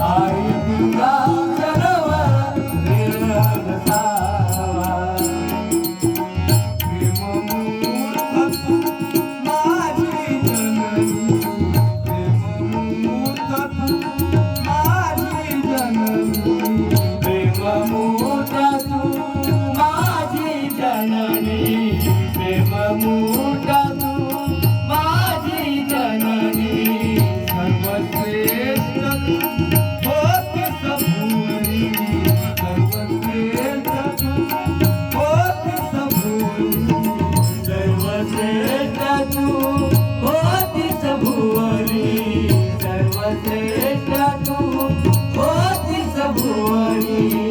मननी मारु जनु माजी जननी मजे जननी Thank you.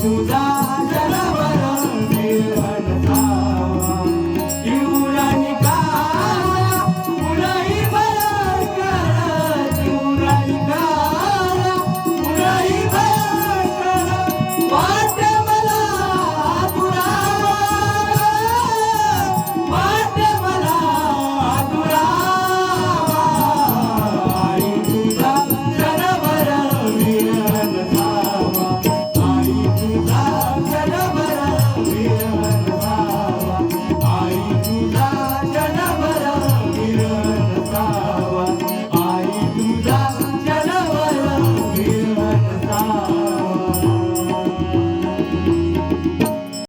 Buddha.